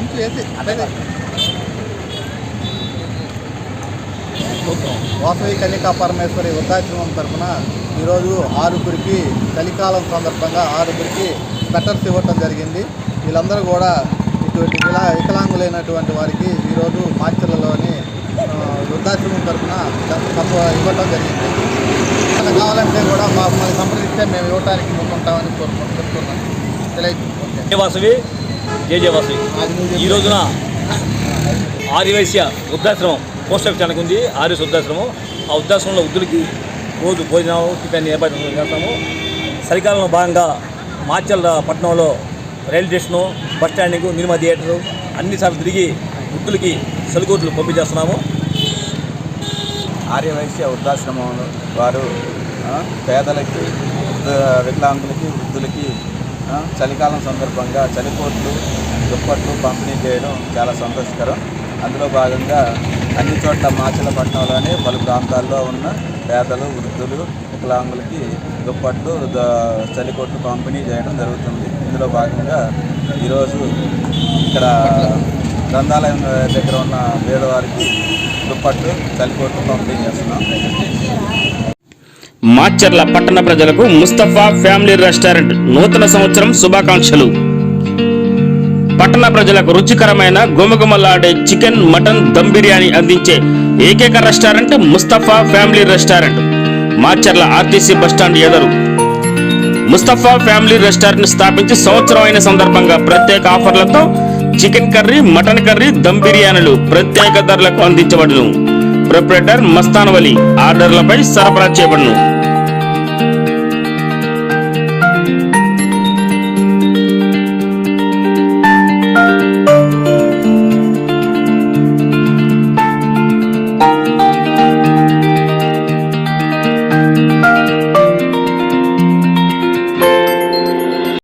ఉంచు, వేసి. అదే. వాసవి కన్యకా పరమేశ్వరి వృద్ధాశ్రమం తరఫున ఈరోజు ఆరుగురికి చలికాలం సందర్భంగా ఆరుగురికి స్వెటర్స్ ఇవ్వటం జరిగింది. వీళ్ళందరూ కూడా ఇటువంటి విలా వికలాంగులైనటువంటి వారికి ఈరోజు మాచర్లలోని వృద్ధాశ్రమం తరఫున ఇవ్వటం జరిగింది. మనకు కావాలంటే కూడా మా మమ్మల్ని సంప్రదిస్తే మేము ఇవ్వటానికి ముందుంటామని కోరుకుంటున్నాం. చెప్తున్నాం వాసవి? జేజేవాసి ఈ రోజున ఆదివైశ్య వృద్ధాశ్రమం పోస్ట్ ఆఫీస్ అనకు ఉంది ఆర్ఎస్ వృద్ధాశ్రమం. ఆ వృద్ధాశ్రమంలో వృద్ధులకి రోజు భోజనం టిఫిన్ ఏర్పాటు చేస్తాము. చలికాలంలో భాగంగా మాచల్ పట్టణంలో railway station bus standing Nirma theatre అన్ని సార్లు తిరిగి వృద్ధులకి సలుకోట్లు పంపించేస్తున్నాము. ఆర్యవైశ్య వృద్ధాశ్రమం వారు పేదలకి వృద్ధ- వికలాంగులకి వృద్ధులకి చలికాలం సందర్భంగా చలికోట్లు దుప్పట్లు పంపిణీ చేయడం చాలా సంతోషకరం. అందులో భాగంగా అన్ని చోట్ల మాచలపట్నంలోనే పలు ప్రాంతాల్లో ఉన్న పేదలు వృద్ధులు వికలాంగులకి దుప్పట్లు చలికోట్లు పంపిణీ చేయడం జరుగుతుంది. ఇందులో భాగంగా ఈరోజు ఇక్కడ గ్రంథాలయం దగ్గర ఉన్న పేదవారికి దుప్పట్లు చలికోట్లు పంపిణీ చేస్తున్నాం. మాచర్ల పట్టణ ప్రజలకు ముస్తఫా ఫ్యామిలీ రెస్టారెంట్ నూతన సంవత్సరం శుభాకాంక్షలు. పట్టణ ప్రజలకు రుచికరమైన గుమగుమలాడే చికెన్ మటన్ దమ్ బిర్యానీ అందించే ఏకైక restaurant Mustafa family restaurant Macherla RTC bus stand ఎదురు. ముస్తఫా ఫ్యామిలీ రెస్టారెంట్ స్థాపించి సంవత్సరం అయిన సందర్భంగా ప్రత్యేక ఆఫర్లతో chicken curry mutton curry dum బిర్యానీలు ప్రత్యేక ధరలకు అందించబడును. ప్రిపరేటర్ మస్తానవలి ఆర్డర్లపై సరఫరా చేయబడును.